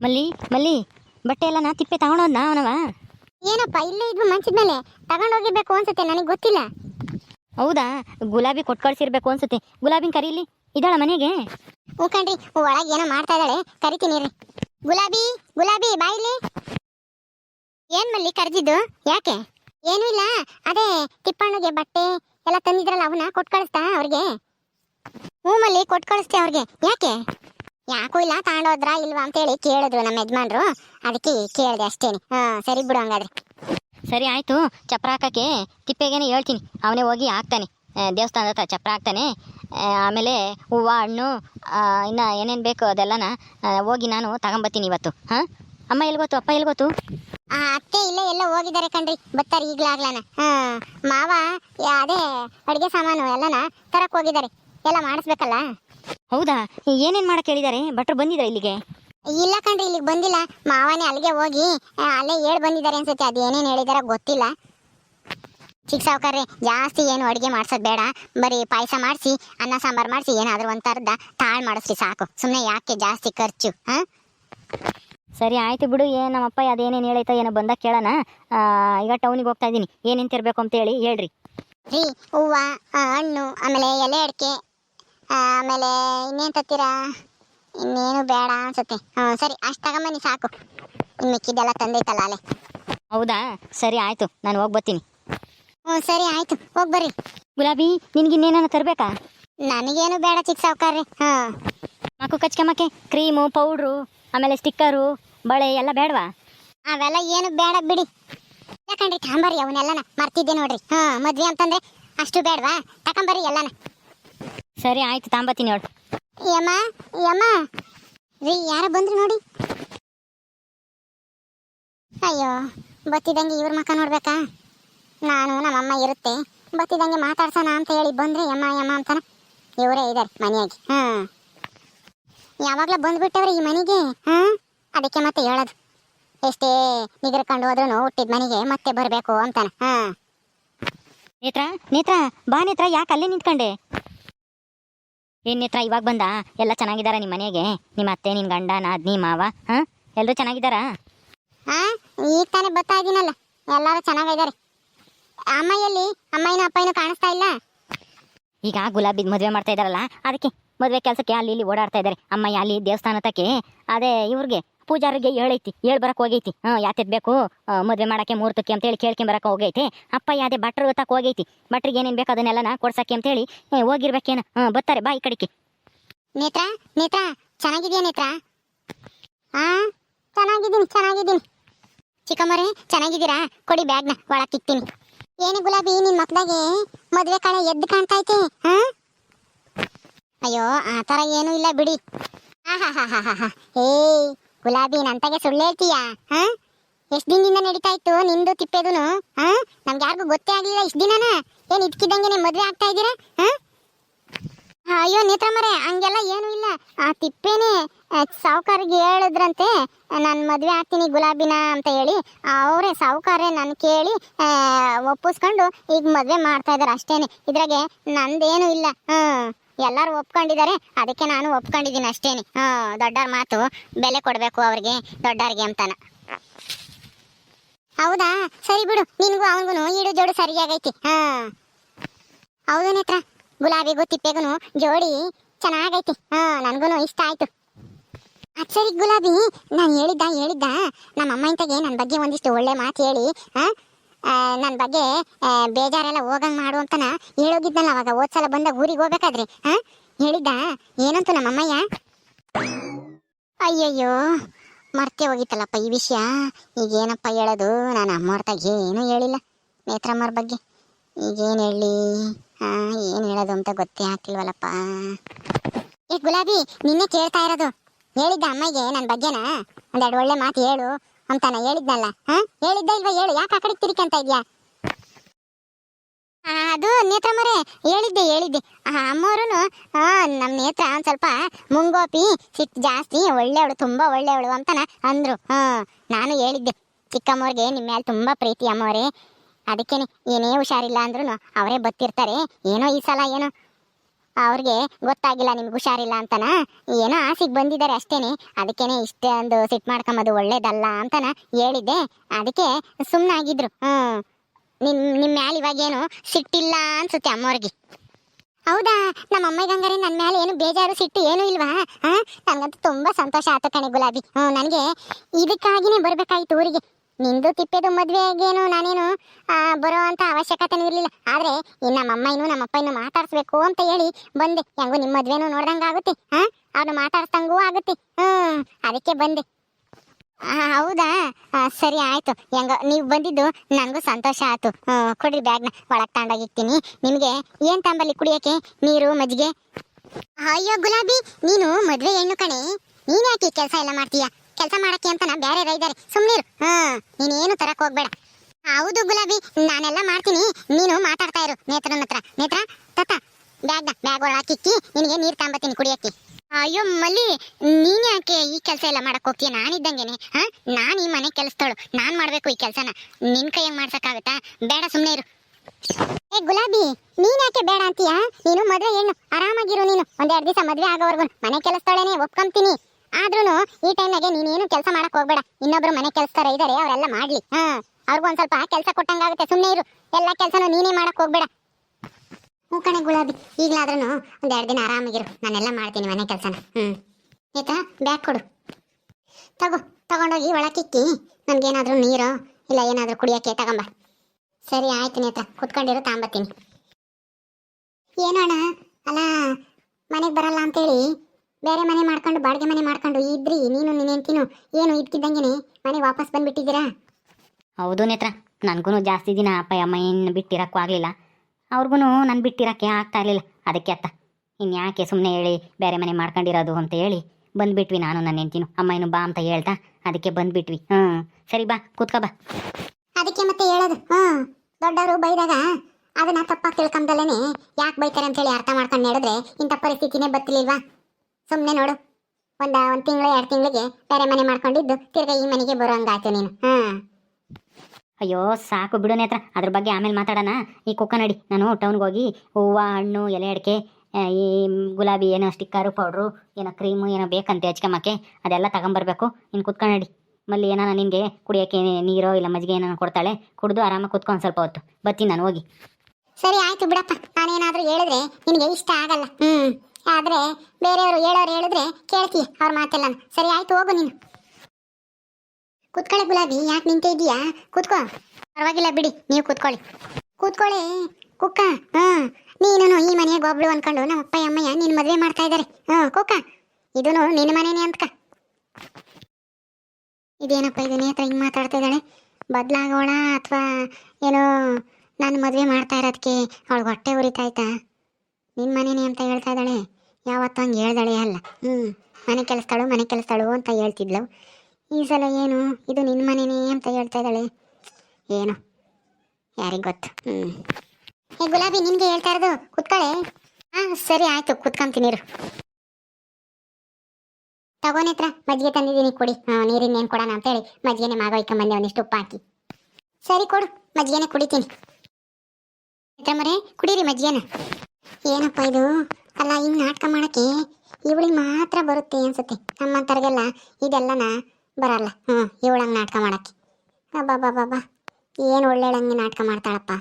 ಮಲ್ಲಿ ಮಲ್ಲಿ ಬಟ್ಟೆ ಎಲ್ಲ ನಾ ತಿಪ್ಪೆ ತಗೊಂಡೋದ್ನ ಅವನವ? ಏನಪ್ಪ ಇಲ್ಲೇ ಇದ್ರು ಮಂಚದ ಮೇಲೆ. ತಗೊಂಡೋಗಿರ್ಬೇಕು ಅನ್ಸುತ್ತೆ ನನಗೆ ಗೊತ್ತಿಲ್ಲ. ಹೌದಾ? ಗುಲಾಬಿ ಕೊಟ್ಟು ಕಳ್ಸಿರ್ಬೇಕು ಅನ್ಸುತ್ತೆ. ಗುಲಾಬಿನ ಕರೀಲಿ ಇದ್ದಾಳ ಮನೆಗೆ? ಹ್ಞೂ ಕಣ್ರಿ ಒಳಗೆ ಏನೋ ಮಾಡ್ತಾ ಇದ್ದಾಳೆ. ಕರಿತೀನಿ ರೀ ಗುಲಾಬಿ ಗುಲಾಬಿ ಬಾಯಿಲಿ ಏನ್ ಮಲ್ಲಿ ಕರೆದಿದ್ದು? ಯಾಕೆ? ಏನೂ ಇಲ್ಲ. ಅದೇ ತಿಪ್ಪಣ್ಣಗೆ ಬಟ್ಟೆ ಎಲ್ಲ ತಂದಿದ್ರಲ್ಲ ಅವನ್ನ ಕೊಟ್ಕಳಿಸ್ತಾ ಅವ್ರಿಗೆ? ಹ್ಞೂ ಮಲ್ಲಿ ಕೊಟ್ಟು ಕಳಿಸ್ತೆ ಅವ್ರಿಗೆ. ಯಾಕೆ? ಯಾಕೂ ಇಲ್ಲ ತಾಂಡೋದ್ರ ಇಲ್ವಾ ಅಂತೇಳಿ ಕೇಳಿದ್ರು ನಮ್ಮ ಯಜಮಾನ್ರು. ಅದಕ್ಕೆ ಕೇಳಿದೆ ಅಷ್ಟೇನೆ. ಹಾ ಸರಿ ಬಿಡು ಹಂಗಾದ್ರೆ. ಸರಿ ಆಯ್ತು ಚಪ್ರ ಹಾಕಕ್ಕೆ ತಿಪ್ಪೆಗೇನೆ ಹೇಳ್ತೀನಿ. ಅವನೇ ಹೋಗಿ ಹಾಕ್ತಾನೆ. ದೇವಸ್ಥಾನದ ಹತ್ರ ಚಪ್ರ ಹಾಕ್ತಾನೆ. ಆಮೇಲೆ ಹೂವು ಹಣ್ಣು ಇನ್ನ ಏನೇನು ಬೇಕು ಅದೆಲ್ಲನ ಹೋಗಿ ನಾನು ತಗೊಂಬತ್ತೀನಿ ಇವತ್ತು. ಹಾಂ? ಅಮ್ಮ ಎಲ್ಲಿ ಗೊತ್ತು? ಅಪ್ಪ ಎಲ್ಲಿ ಗೊತ್ತು? ಆ ಅತ್ತೆ ಇಲ್ಲೇ ಎಲ್ಲ ಹೋಗಿದ್ದಾರೆ ಕಣ್ರಿ. ಬರ್ತಾರೆ ಈಗ್ಲಾಗ್ಲಾನ ಹಾಂ ಮಾವ ಯಾವುದೇ ಅದೇ ಅಡಿಗೆ ಸಾಮಾನು ಎಲ್ಲನ ತರಕ್ಕೆ ಹೋಗಿದ್ದಾರೆ. ಎಲ್ಲ ಮಾಡಿಸ್ಬೇಕಲ್ಲ? ಹೌದಾ? ಏನೇನ್ ಮಾಡಕ್ಕೆ ಹೇಳಿದಾರೆ? ಭಟ್ರು ಬಂದಿದ್ರ ಇಲ್ಲಿಗೆ? ಇಲ್ಲ ಕಣ್ರಿ ಇಲ್ಲಿಗೆ ಬಂದಿಲ್ಲ. ಮಾವನೇ ಅಲ್ಲಿಗೆ ಹೋಗಿ ಅಲ್ಲೇ ಹೇಳಿ ಬಂದಿದ್ದಾರೆ ಅನ್ಸುತ್ತೆ. ಅದು ಏನೇನು ಹೇಳಿದಾರ ಗೊತ್ತಿಲ್ಲ. ಚಿಕ್ಕ ಸಾವುಕಾರ್ರೆ ಜಾಸ್ತಿ ಏನು ಅಡುಗೆ ಮಾಡ್ಸೋದು ಬೇಡ. ಬರೀ ಪಾಯಸ ಮಾಡಿಸಿ ಅನ್ನ ಸಾಂಬಾರು ಮಾಡಿಸಿ ಏನಾದರೂ ಒಂಥರದ ಥರದ ತಾಳ್ ಮಾಡಿಸ್ರಿ ಸಾಕು. ಸುಮ್ಮನೆ ಯಾಕೆ ಜಾಸ್ತಿ ಖರ್ಚು ಹಾಂ? ಸರಿ ಆಯ್ತು ಬಿಡು. ಏ ನಮ್ಮಪ್ಪ ಅದೇನೇನು ಹೇಳೈತೋ ಏನೋ ಬಂದಾಗ ಕೇಳೋಣ. ಈಗ ಟೌನಿಗೆ ಹೋಗ್ತಾ ಇದ್ದೀನಿ. ಏನೇನು ತಿರ್ಬೇಕು ಅಂತೇಳಿ ಹೇಳ್ರಿ. ರೀ ಹೂವು ಹಣ್ಣು ಆಮೇಲೆ ಎಲೆ ಅಡಿಕೆ. ಆಮೇಲೆ ಇನ್ನೇನು ತತ್ತೀರಾ? ಇನ್ನೇನು ಬೇಡ ಅನ್ಸುತ್ತೆ. ಹಾಂ ಸರಿ ಅಷ್ಟು ತಗೊಂಬನ್ನಿ ಸಾಕು. ಇನ್ನು ಮಿಕ್ಕಿದ್ದೆಲ್ಲ ತಂದೈತಲ್ಲ ಅಲ್ಲೇ ಹೌದಾ? ಸರಿ ಆಯಿತು. ನಾನು ಹೋಗಿ ಬರ್ತೀನಿ. ಹ್ಞೂ ಸರಿ ಆಯಿತು. ಹೋಗಿ ಬರ್ರಿ. ಗುಲಾಬಿ ನಿನ್ಗಿನ್ನೇನ ತರಬೇಕಾ? ನನಗೇನು ಬೇಡ ಚಿಕ್ಕ ಸಾವುಕಾರ್ರಿ. ಹಾಂ. ಮಕ್ಕು ಕಚ್ಕೊಂಬಕ್ಕೆ ಕ್ರೀಮು ಪೌಡ್ರು ಆಮೇಲೆ ಸ್ಟಿಕ್ಕರು ಬಳೆ ಎಲ್ಲ ಬೇಡವಾ? ಅವೆಲ್ಲ ಏನು ಬೇಡ ಬಿಡಿ. ಯಾಕಂಡ್ರಿ ತಾಂಬರ್ರಿ ಅವನ್ನೆಲ್ಲನ ಮರ್ತಿದ್ದೆ ನೋಡ್ರಿ. ಹಾ ಮದ್ವೆ ಅಂತಂದ್ರೆ ಅಷ್ಟು ಬೇಡವಾ? ತಕೊಂಬರ್ರಿ ಎಲ್ಲನ. ಸರಿ ಆಯ್ತು ತಾಂಬತ್ತೀನಿ ಹೇಳು ಯಮ್ಮ ಯಮ್ಮ. ರೀ ಯಾರ ಬಂದ್ರು ನೋಡಿ. ಅಯ್ಯೋ ಬತ್ತಿದಂಗೆ ಇವ್ರ ಮಕ್ಕ ನೋಡ್ಬೇಕಾ? ನಾನು ನಮ್ಮಮ್ಮ ಇರುತ್ತೆ. ಬತ್ತಿದಂಗೆ ಮಾತಾಡ್ಸೋಣ ಅಂತ ಹೇಳಿ ಬಂದ್ರೆ ಯಮ್ಮ ಯಮ್ಮ ಅಂತಾನ. ಇವರೇ ಇದಾರೆ ಮನೆಯಾಗಿ ಹಾ. ಯಾವಾಗ್ಲೂ ಬಂದ್ಬಿಟ್ಟವ್ರಿ ಈ ಮನೆಗೆ ಹಾ? ಅದಕ್ಕೆ ಮತ್ತೆ ಹೇಳೋದು. ಎಷ್ಟೇ ನಿಗರ್ಕೊಂಡು ಹೋದ್ರು ಹುಟ್ಟಿದ ಮನೆಗೆ ಮತ್ತೆ ಬರಬೇಕು ಅಂತಾನೆ ಹಾ. ನೇತ್ರ ನೇತ್ರ ಬಾ ನೇತ್ರ ಯಾಕೆ ಅಲ್ಲೇ ನಿಂತ್ಕೊಂಡೆ? ಏನ್ ನೇತ್ರ ಇವಾಗ ಬಂದ? ಎಲ್ಲ ಚೆನ್ನಾಗಿದಾರ ನಿಮ್ಮ ಮನೆಗೆ? ನಿಮ್ಮ ಅತ್ತೆ ನಿಮ್ಮ ಗಂಡ ನಾದ್ನಿ ಮಾವ ಹಾ? ಎಲ್ಲರೂ ಚೆನ್ನಾಗಿದ್ದಾರಾ? ಹಾ ಈಗ ತಾನೇ ಬರ್ತಾ ಇದೀನಲ್ಲ. ಎಲ್ಲರೂ ಚೆನ್ನಾಗಿದ್ದಾರೆ ಅಮ್ಮ ಎಲ್ಲಿ ಅಮ್ಮಯ್ಯನ ಅಪ್ಪಯ್ಯನ ಕಾಣಿಸ್ತಾ ಇಲ್ಲ? ಈಗ ಗುಲಾಬಿದ್ ಮದುವೆ ಮಾಡ್ತಾ ಇದಾರಲ್ಲ ಅದಕ್ಕೆ ಮದುವೆ ಕೆಲಸಕ್ಕೆ ಅಲ್ಲಿ ಇಲ್ಲಿ ಓಡಾಡ್ತಾ ಇದ್ದಾರೆ ಅಮ್ಮಯ್ಯ ಅಲ್ಲಿ ದೇವಸ್ಥಾನ ತಕ್ಕೆ ಅದೇ ಇವ್ರಿಗೆ. ಪೂಜಾರಿಗೆ ಹೇಳೈತಿ, ಹೇಳಿ ಬರಕ್ ಹೋಗೈತಿ. ಹಾ ಯಾತಿದ್ ಬೇಕು? ಮದ್ವೆ ಮಾಡಕ್ಕೆ ಮುಹೂರ್ತಕ್ಕೆ ಅಂತೇಳಿ ಬರಕ್ ಹೋಗೈತಿ. ಅಪ್ಪ ಯಾವ್ದೇ ಭಟ್ರು ತಕ್ಕ ಹೋಗೈತಿ. ಭಟ್ರಿಗೆ ಏನೇನ್ ಬೇಕು ಅದನ್ನೆಲ್ಲ ಕೊಡ್ಸಕ್ಕೆ ಅಂತೇಳಿ ಹೋಗಿರ್ಬೇಕೇನ? ಹಾ, ಬರ್ತಾರೆ, ಬಾ ಈ ಕಡೆಗೆ. ನೇತ್ರ ನೇತ್ರ, ಚೆನ್ನಾಗಿದ್ಯಾ ನೇತ್ರ? ಹಾ ಚೆನ್ನಾಗಿದ್ದೀನಿ ಚೆನ್ನಾಗಿದ್ದೀನಿ. ಚಿಕ್ಕಮ್ಮರೇ, ಚೆನ್ನಾಗಿದ್ದೀರಾ? ಕೊಡಿ ಬ್ಯಾಗ್ನ ಒಳಗೆ ಇಕ್ತೀನಿ. ಏನು ಗುಲಾಬಿ, ನಿನ್ ಮಕ್ದಾಗೆ ಮದ್ವೆ ಕಾಳೆ ಎದ್ದು ಕಾಣ್ತಾ ಐತೆ ಹಾ? ಅಯ್ಯೋ, ಆ ಥರ ಏನೂ ಇಲ್ಲ ಬಿಡಿ. ಹಾ ಹಾ ಹಾ ಹಾ ಹಾ. ಏಯ್ ಗುಲಾಬಿ, ನಂತಾಗೆ ಸುಳ್ಳು ಹೇಳ್ತೀಯಾ? ಹಾ? ಎಷ್ಟು ದಿನದಿಂದ ನಡೀತಾ ಇತ್ತು ನಿಂದು ತಿಪ್ಪೆದೂನು? ಹಾ? ನಮ್ಗೆ ಯಾರಿಗೂ ಗೊತ್ತೇ ಆಗಲಿಲ್ಲ ಇಷ್ಟು ದಿನನ. ಏನ್ ಇದ್ಕಿದ್ದಂಗೆ ಮದ್ವೆ ಆಗ್ತಾ ಇದ್ದೀರಾ? ಹಾ? ಅಯ್ಯೋ ನೇತ್ರಮ್ಮರೆ ಹಂಗೆಲ್ಲ ಏನೂ ಇಲ್ಲ. ಆ ತಿಪ್ಪೇನೆ ಸಾವುಕಾರಿಗೆ ಹೇಳಿದ್ರಂತೆ ನಾನು ಮದುವೆ ಆಗ್ತೀನಿ ಗುಲಾಬಿನ ಅಂತ ಹೇಳಿ. ಅವರೇ ಸಾವುಕಾರೇ ನಾನು ಕೇಳಿ ಒಪ್ಪಿಸ್ಕೊಂಡು ಈಗ ಮದುವೆ ಮಾಡ್ತಾ ಇದ್ದಾರೆ ಅಷ್ಟೇನೆ. ಇದ್ರಾಗೆ ನಂದೇನು ಇಲ್ಲ. ಹ್ಮ್ ಎಲ್ಲರೂ ಒಪ್ಕೊಂಡಿದ್ದಾರೆ. ಅದಕ್ಕೆ ನಾನು ಒಪ್ಕೊಂಡಿದ್ದೀನಿ ಅಷ್ಟೇನೆ. ದೊಡ್ಡವ್ರ ಮಾತು. ಬೆಲೆ ಕೊಡಬೇಕು ಅವ್ರಿಗೆ, ದೊಡ್ಡವ್ರಿಗೆ ಅಂತಾನ. ಹೌದಾ? ಸರಿ ಬಿಡು. ನಿನಗೂ ಅವನಿಗೂ ಈಡು ಜೋಡು ಸರಿಯಾಗೈತಿ. ಹಾ. ಹೌದು ನೇತ್ರ. ಗುಲಾಬಿಗೂ ತಿಪ್ಪೆಗೂ ಜೋಡಿ ಚೆನ್ನಾಗೈತಿ. ಹಾ ನನಗೂ ಇಷ್ಟ ಆಯ್ತು. ಅದು ಸರಿ ಗುಲಾಬಿ. ನಾನು ಹೇಳಿದ್ದ ಹೇಳಿದ್ದ. ನಮ್ಮ ಅಮ್ಮ ಇಂತಾಗೆ ನನ್ನ ಬಗ್ಗೆ ಒಂದಿಷ್ಟು ಒಳ್ಳೆ ಮಾತು ಹೇಳಿ, ಹಾ ನನ್ನ ಬಗ್ಗೆ ಬೇಜಾರೆಲ್ಲ ಹೋಗಂಗೆ ಮಾಡು ಅಂತನ ಹೇಳೋಗಿದ್ನಲ್ಲ ಅವಾಗ. ಹೋದ್ಸಲ ಬಂದಾಗ ಊರಿಗೆ ಹೋಗ್ಬೇಕಾದ್ರೆ, ಹಾ? ಹೇಳಿದ್ದ? ಏನಂತು ನಮ್ಮ ಅಮ್ಮಯ್ಯ ಅಯ್ಯಯ್ಯೋ, ಮರ್ತೇ ಹೋಗಿತ್ತಲ್ಲಪ್ಪ ಈ ವಿಷಯ. ಈಗ ಏನಪ್ಪ ಹೇಳೋದು? ನಾನು ಅಮ್ಮವ್ರತಾಗ ಏನೂ ಹೇಳಿಲ್ಲ ನೇತ್ರಮ್ಮರ ಬಗ್ಗೆ. ಈಗೇನು ಹೇಳಿ? ಹಾ ಏನು ಹೇಳೋದು ಅಂತ ಗೊತ್ತೇ ಆಗ್ತಿಲ್ವಲ್ಲಪ್ಪ. ಏ ಗುಲಾಬಿ, ನಿನ್ನೆ ಕೇಳ್ತಾ ಇರೋದು. ಹೇಳಿದ್ದ ಅಮ್ಮಗೆ ನನ್ನ ಬಗ್ಗೆನ? ಒಂದೆರಡು ಒಳ್ಳೆ ಮಾತು ಹೇಳು. ಅಂತಾನ ಹೇಳಿದ್ನಲ್ಲ ಹಾ? ಹೇಳಿದ್ದ ಇಲ್ವಾ ಹೇಳು ಯಾಕೆ ಆ ಕಡೆ ತಿರ್ಕಂತ ಇದ್ಯಾ? ಆ, ಅದು ನೇತ್ರಮ್ಮರೇ ಹೇಳಿದ್ದೆ ಹೇಳಿದ್ದೆ. ಅಮ್ಮವರು ನಮ್ಮ ನೇತ್ರ ಒಂದು ಸ್ವಲ್ಪ ಮುಂಗೋಪಿ ಸಿಟ್ಟು ಜಾಸ್ತಿ ಒಳ್ಳೆಯವಳು ತುಂಬಾ ಒಳ್ಳೆಯವಳು ಅಂತಾನ ಅಂದ್ರು. ಹಾ ನಾನು ಹೇಳಿದ್ದೆ. ಚಿಕ್ಕಮ್ಮವ್ರಿಗೆ ನಿಮ್ಮ ಮೇಲೆ ತುಂಬಾ ಪ್ರೀತಿ ಅಮ್ಮವರೇ. ಅದಕ್ಕೇನೆ ಏನೇ ಹುಷಾರಿಲ್ಲ ಅಂದ್ರೂ ಅವರೇ ಬತ್ತಿರ್ತಾರೆ. ಏನೋ ಈ ಸಲ ಏನೋ ಅವ್ರಿಗೆ ಗೊತ್ತಾಗಿಲ್ಲ, ನಿಮ್ಗೆ ಹುಷಾರಿಲ್ಲ ಅಂತನ? ಏನೋ ಆಸೆಗೆ ಬಂದಿದ್ದಾರೆ ಅಷ್ಟೇನೆ. ಅದಕ್ಕೇನೆ ಇಷ್ಟೇ ಒಂದು ಸಿಟ್ ಮಾಡ್ಕೊಂಬೋದು ಒಳ್ಳೇದಲ್ಲ ಅಂತನ ಹೇಳಿದ್ದೆ. ಅದಕ್ಕೆ ಸುಮ್ಮನಾಗಿದ್ರು ಹ್ಮ್. ನಿಮ್ ನಿಮ್ ಮ್ಯಾಲ ಇವಾಗೇನು ಸಿಟ್ಟಿಲ್ಲ ಅನ್ಸುತ್ತೆ ಅಮ್ಮವ್ರಿಗೆ ಹೌದಾ? ನಮ್ಮ ಅಮ್ಮಗೆ ಹಂಗಾರೆ ನನ್ನ ಮೇಲೆ ಏನು ಬೇಜಾರು ಸಿಟ್ಟು ಏನು ಇಲ್ವಾ? ಹಾ? ನನಗಂತೂ ತುಂಬಾ ಸಂತೋಷ ಆಯ್ತು ಕಣೆ ಗುಲಾಬಿ. ಹ್ಞೂ ನನಗೆ ಇದಕ್ಕಾಗಿನೇ ಬರ್ಬೇಕಾಯ್ತು ಊರಿಗೆ. ನಿಂದು ತಿಪ್ಪೆದು ಮದ್ವೆಗೇನು ನಾನೇನು ಬರೋ ಅಂತ ಅವಶ್ಯಕತೆನೂ ಇರಲಿಲ್ಲ. ಆದ್ರೆ ಇನ್ನು ನಮ್ಮ ಇನ್ನು ನಮ್ಮ ಇನ್ನು ಮಾತಾಡಿಸ್ಬೇಕು ಅಂತ ಹೇಳಿ ಬಂದೆ. ಹೆಂಗೋ ನಿಮ್ಮ ಮದ್ವೆನೂ ನೋಡ್ದಂಗೆ ಆಗುತ್ತೆ, ಹಾ? ಅವ್ರನ್ನ ಮಾತಾಡ್ಸ್ದಂಗೂ ಆಗುತ್ತೆ. ಹ್ಮ್, ಅದಕ್ಕೆ ಬಂದೆ. ಹೌದಾ? ಸರಿ ಆಯ್ತು. ಹೆಂಗ ನೀವು ಬಂದಿದ್ದು ನನಗೂ ಸಂತೋಷ ಆಯ್ತು. ಕೊಡ್ರಿ ಬ್ಯಾಗ್ನ, ಒಳಗೆ ತಗೊಂಡೋಗಿರ್ತೀನಿ ನಿಮಗೆ ಏನ್ ತಂಬಲ್ಲಿ ಕುಡಿಯಕ್ಕೆ? ನೀರು, ಮಜ್ಜಿಗೆ? ಅಯ್ಯೋ ಗುಲಾಬಿ, ನೀನು ಮದ್ವೆ ಹೆಣ್ಣು ಕಣೆ. ನೀನ್ ಯಾಕೆ ಕೆಲಸ ಎಲ್ಲ ಮಾಡ್ತೀಯ? ಕೆಲಸ ಮಾಡಕ್ಕೆ ಅಂತ ಬೇರೆ ಇದ್ದಾರೆ ಸುಮ್ನಿರು ಹಾ, ನೀನೇನು ತರಕ್ ಹೋಗ್ಬೇಡ. ಹೌದು ಗುಲಾಬಿ, ನಾನೆಲ್ಲ ಮಾಡ್ತೀನಿ. ನೀನು ಮಾತಾಡ್ತಾ ಇರು. ನೇತ್ರನ ಹತ್ರ. ನೇತ್ರ ತತ್ತ ಬ್ಯಾಗ್ನ, ಬ್ಯಾಗ್ ಒಳಗೆ ಹಾಕಿಕ್ಕಿ ನಿನಗೆ ನೀರು ತಾಂಬತ್ತೀನಿ ಕುಡಿಯಕ್ಕೆ. ಅಯ್ಯೋ ಮಲ್ಲಿ, ನೀನ್ ಯಾಕೆ ಈ ಕೆಲಸ ಎಲ್ಲ ಮಾಡಕ್ ಹೋಗ್ತೀಯ? ನಾನಿದ್ದಂಗೆನೆ. ಹಾ, ನಾನ್ ಈ ಮನೆ ಕೆಲಸದಳು ನಾನ್ ಮಾಡಬೇಕು ಈ ಕೆಲಸನ. ನಿನ್ ಕೈಯಾಗ ಮಾಡ್ಸಕ್ಕಾಗತ್ತಾ? ಬೇಡ ಸುಮ್ಮನೆ ಇರು. ಏ ಗುಲಾಬಿ, ನೀನ್ ಯಾಕೆ ಬೇಡ ಅಂತೀಯ? ನೀನು ಮದ್ವೆ ಹೆಣ್ಣು. ಆರಾಮಾಗಿರು ನೀನು. ಒಂದೆರಡು ದಿವಸ ಮದ್ವೆ ಆಗೋವರೆಗೂ ಮನೆ ಕೆಲಸದೊಳನೆ ಒಪ್ಕೊಂತೀನಿ. ಆದ್ರೂನು ಈ ಟೈಮ್ನಾಗೆ ನೀನೇನು ಕೆಲಸ ಮಾಡಕ್ ಹೋಗ್ಬೇಡ. ಇನ್ನೊಬ್ರು ಮನೆ ಕೆಲಸದಾರ ಇದಾರೆ, ಅವರೆಲ್ಲ ಮಾಡ್ಲಿ. ಹಾ, ಅವ್ರಿಗೂ ಒಂದ್ ಸ್ವಲ್ಪ ಕೆಲಸ ಕೊಟ್ಟಂಗಾಗುತ್ತೆ. ಸುಮ್ನೆ ಇರು. ಎಲ್ಲ ಕೆಲಸನೂ ನೀನೇ ಮಾಡಕ್ ಹೋಗ್ಬೇಡ. ಹೂ ಕಣೆ ಗುಲಾಬಿ. ಈಗಲಾದ್ರೂ ಒಂದೆರಡು ದಿನ ಆರಾಮಾಗಿರು. ನಾನೆಲ್ಲ ಮಾಡ್ತೀನಿ ಮನೆ ಕೆಲಸನ. ಹ್ಮ್. ಆಯ್ತಾ? ಬ್ಯಾಗ್ ಕೊಡು. ತಗೋ, ತಗೊಂಡೋಗಿ ಒಳಕಿಕ್ಕಿ ನಮ್ಗೇನಾದ್ರೂ ನೀರು, ಇಲ್ಲ ಏನಾದ್ರೂ ಕುಡಿಯಕ್ಕೆ ತಗೊಂಬ. ಸರಿ, ಆಯ್ತು ನೇತ್ರ. ಕುತ್ಕೊಂಡಿರು, ತಾಂಬತ್ತೀನಿ. ಏನೋಣ ಅಲ್ಲ ಮನೆಗೆ ಬರಲ್ಲ ಅಂತೇಳಿ ಬೇರೆ ಮನೆ ಮಾಡ್ಕೊಂಡು ಬಾಡಿಗೆ ಮನೆ ಮಾಡ್ಕೊಂಡು ಇದ್ರಿ ನೀನು ನಿನ್ನೆಂತಿನು ಏನು ಇದ್ಕಿದ್ದಂಗೆನೆ ಮನೆ ವಾಪಸ್ ಬಂದ್ಬಿಟ್ಟಿದ್ದೀರಾ? ಹೌದು ನೇತ್ರ ನನಗೂ ಜಾಸ್ತಿ ದಿನ ಅಪ್ಪ ಅಮ್ಮ ಇನ್ನು ಬಿಟ್ಟಿರೋಕ್ಕೂ ಆಗಲಿಲ್ಲ. ಅವ್ರಿಗೂ ನಾನು ಬಿಟ್ಟಿರೋಕ್ಕೆ ಆಗ್ತಾ ಇರಲಿಲ್ಲ. ಅದಕ್ಕೆ ಅತ್ತ ಇನ್ನು ಯಾಕೆ ಸುಮ್ಮನೆ ಹೇಳಿ ಬೇರೆ ಮನೆ ಮಾಡ್ಕೊಂಡಿರೋದು ಅಂತ ಹೇಳಿ ಬಂದ್ಬಿಟ್ವಿ ನಾನು ನನ್ನ ಹೆಂಡ್ತಿನು. ಅಮ್ಮ ಇನ್ನು ಬಾ ಅಂತ ಹೇಳ್ತಾ ಅದಕ್ಕೆ ಬಂದ್ಬಿಟ್ವಿ. ಹ್ಞೂ ಸರಿ ಬಾ ಕೂತ್ಕೋ ಬಾ. ಅದಕ್ಕೆ ಮತ್ತೆ ಹೇಳೋದು ಹ್ಞೂ ದೊಡ್ಡವರು ಬೈದಾಗ ಅದನ್ನ ತಪ್ಪಾಗಿ ಯಾಕ್ ಯಾಕೆ ಬೈತಾರೆ ಅಂತೇಳಿ ಅರ್ಥ ಮಾಡ್ಕೊಂಡು ಹೇಳಿದ್ರೆ ಇಂಥ ಪರಿಸ್ಥಿತಿನೇ ಬತ್ತಿಲಿಲ್ವಾ ಸುಮ್ಮನೆ ನೋಡು. ಒಂದ ಒಂದ್ ತಿಂಗಳು ಎರಡು ತಿಂಗಳಿಗೆ ಬೇರೆ ಮನೆ ಮಾಡ್ಕೊಂಡಿದ್ದು ತಿರ್ಗಾ ಈ ಮನೆಗೆ ಬರೋ ಹಂಗಾಯ್ತು ನೀನು. ಹ್ಮ್ ಅಯ್ಯೋ ಸಾಕು ಬಿಡು ನೇತ್ರ. ಅದ್ರ ಬಗ್ಗೆ ಆಮೇಲೆ ಮಾತಾಡೋಣ. ಈ ಕುಕ್ಕ ನಡಿ. ನಾನು ಟೌನ್ಗೆ ಹೋಗಿ ಹೂವು ಹಣ್ಣು ಎಲೆ ಅಡಿಕೆ ಈ ಗುಲಾಬಿ ಏನೋ ಸ್ಟಿಕ್ಕರು ಪೌಡ್ರು ಏನೋ ಕ್ರೀಮು ಏನೋ ಬೇಕಂತೆ ಹಚ್ಕೊಂಬಕ್ಕೆ ಅದೆಲ್ಲ ತಗೊಂಬರ್ಬೇಕು. ಇನ್ನು ಕುತ್ಕೊಂಡು ನಡಿ. ಮಲ್ಲಿ ಏನಾನ ನಿನಗೆ ಕುಡಿಯೋಕ್ಕೆ ನೀರೋ ಇಲ್ಲ ಮಜ್ಜಿಗೆ ಏನಾನ ಕೊಡ್ತಾಳೆ ಕುಡಿದು ಆರಾಮಾಗಿ ಕುತ್ಕೊಂಡು ಸ್ವಲ್ಪ ಹೊತ್ತು. ಬರ್ತೀನಿ ನಾನು ಹೋಗಿ. ಸರಿ ಆಯಿತು ಬಿಡಪ್ಪ. ನಾನೇನಾದರೂ ಹೇಳಿದ್ರೆ ನಿನಗೆ ಇಷ್ಟ ಆಗಲ್ಲ. ಹ್ಮ್. ಆದ್ರೆ ಬೇರೆಯವರು ಹೇಳೋರು ಹೇಳಿದ್ರೆ ಕೇಳ್ತೀಯ ಅವ್ರ ಮಾತೆಲ್ಲ. ಸರಿ, ಆಯ್ತು, ಹೋಗು ನೀನು. ಕೂತ್ಕೊಳ್ಳೆ ಗುಲಾಬಿ, ಯಾಕೆ ನಿಂತ ಇದೀಯಾ? ಕುತ್ಕೋ. ಪರವಾಗಿಲ್ಲ, ಬಿಡಿ, ನೀವು ಕೂತ್ಕೊಳ್ಳಿ. ಕೂತ್ಕೊಳ್ಳಿ. ಕುಕ್ಕ, ಹಾ. ನೀನು ಈ ಮನೆಗೆ ಒಬ್ಳು ಅನ್ಕೊಂಡು ನಮ್ಮ ಅಪ್ಪ ಅಮ್ಮಯ್ಯ ನಿನ್ ಮದ್ವೆ ಮಾಡ್ತಾ ಇದ್ದಾರೆ. ಹಾ, ಕುಕ್ಕ. ಇದೂ ನಿನ್ನ ಮನೆನೇ ಅಂತಕ ಇದೇನಪ್ಪ ಇದು ನೇತ್ರ ಹಿಂಗ್ ಮಾತಾಡ್ತಾ ಇದ್ದಾಳೆ? ಬದಲಾಗೋಣ ಅಥವಾ ಏನೋ ನಾನು ಮದುವೆ ಮಾಡ್ತಾ ಇರೋದಕ್ಕೆ ಅವಳಿಗೆ ಹೊಟ್ಟೆ ಉರಿತಾಯ್ತಾ ನಿನ್ನ ಮನೇನೆ ಅಂತ ಹೇಳ್ತಾ ಇದ್ದಾಳೆ. ಯಾವತ್ತೂ ಹಂಗೆ ಹೇಳ್ದಾಳೆ ಅಲ್ಲ. ಹ್ಞೂ ಮನೆ ಕೆಲಸದಳು ಮನೆ ಕೆಲಸದಳು ಅಂತ ಹೇಳ್ತಿದ್ಲು. ಈ ಸಲ ಏನು? ಇದು ನಿನ್ನ ಮನೆನೇ ಅಂತ ಹೇಳ್ತಾ ಇದ್ದಾಳೆ. ಏನು? ಯಾರಿಗೆ ಗೊತ್ತು? ಹ್ಞೂ ಏ ಗುಲಾಬಿ, ನಿನಗೆ ಹೇಳ್ತಾ ಇರೋದು? ಕುತ್ಕೊಳ್ಳೆ ಹಾಂ, ಸರಿ, ಆಯಿತು. ಕುತ್ಕೊಂತೀನಿ ತಗೋನೇತ್ರ ಮಜ್ಜಿಗೆ ತಂದಿದ್ದೀನಿ, ಕೊಡಿ. ಹಾಂ ನೀರಿನ್ನೇನು ಕೊಡೋಣ ಅಂತೇಳಿ ಮಜ್ಜಿಗೆನೇ ಮಾಗ ಬಂದೆ, ಒಂದಿಷ್ಟು ಉಪ್ಪು ಹಾಕಿ. ಸರಿ, ಕೊಡು. ಮಜ್ಜಿಗೆನೇ ಕುಡಿತೀನಿ. ಮರೇ, ಕುಡೀರಿ ಮಜ್ಜಿಗೆನ. ಏನಪ್ಪ ಇದು? ಅಲ್ಲ ಹಿಂಗೆ ನಾಟಕ ಮಾಡೋಕ್ಕೆ ಇವಳಿಗೆ ಮಾತ್ರ ಬರುತ್ತೆ ಅನ್ಸುತ್ತೆ. ನಮ್ಮಂಥವ್ರಿಗೆಲ್ಲ ಇದೆಲ್ಲನ ಬರಲ್ಲ. ಹ್ಞೂ ಇವಳಂಗೆ ನಾಟಕ ಮಾಡೋಕ್ಕೆ. ಅಬ್ಬಾ ಏನು ಒಳ್ಳೆಯಳಂಗೆ ನಾಟಕ ಮಾಡ್ತಾಳಪ್ಪ.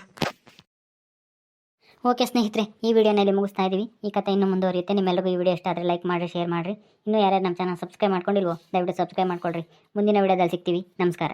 ಓಕೆ ಸ್ನೇಹಿತರೆ, ಈ ವಿಡಿಯೋನಲ್ಲಿ ಮುಗಿಸ್ತಾ ಇದ್ದೀವಿ ಈ ಕಥೆ ಇನ್ನೂ ಮುಂದುವರಿಯುತ್ತೆ. ನಿಮ್ಮೆಲ್ಲರಿಗೂ ಈ ವಿಡಿಯೋ ಇಷ್ಟ ಆದರೆ ಲೈಕ್ ಮಾಡಿರಿ, ಶೇರ್ ಮಾಡಿರಿ. ಇನ್ನೂ ಯಾರ್ಯಾರು ನಮ್ಮ ಚಾನಲ್ ಸಬ್ಸ್ಕ್ರೈಬ್ ಮಾಡ್ಕೊಂಡಿಲ್ವೋ, ದಯವಿಟ್ಟು ಸಬ್ಸ್ಕ್ರೈಬ್ ಮಾಡ್ಕೊಳ್ರಿ. ಮುಂದಿನ ವಿಡಿಯೋದಲ್ಲಿ ಸಿಗ್ತೀವಿ. ನಮಸ್ಕಾರ.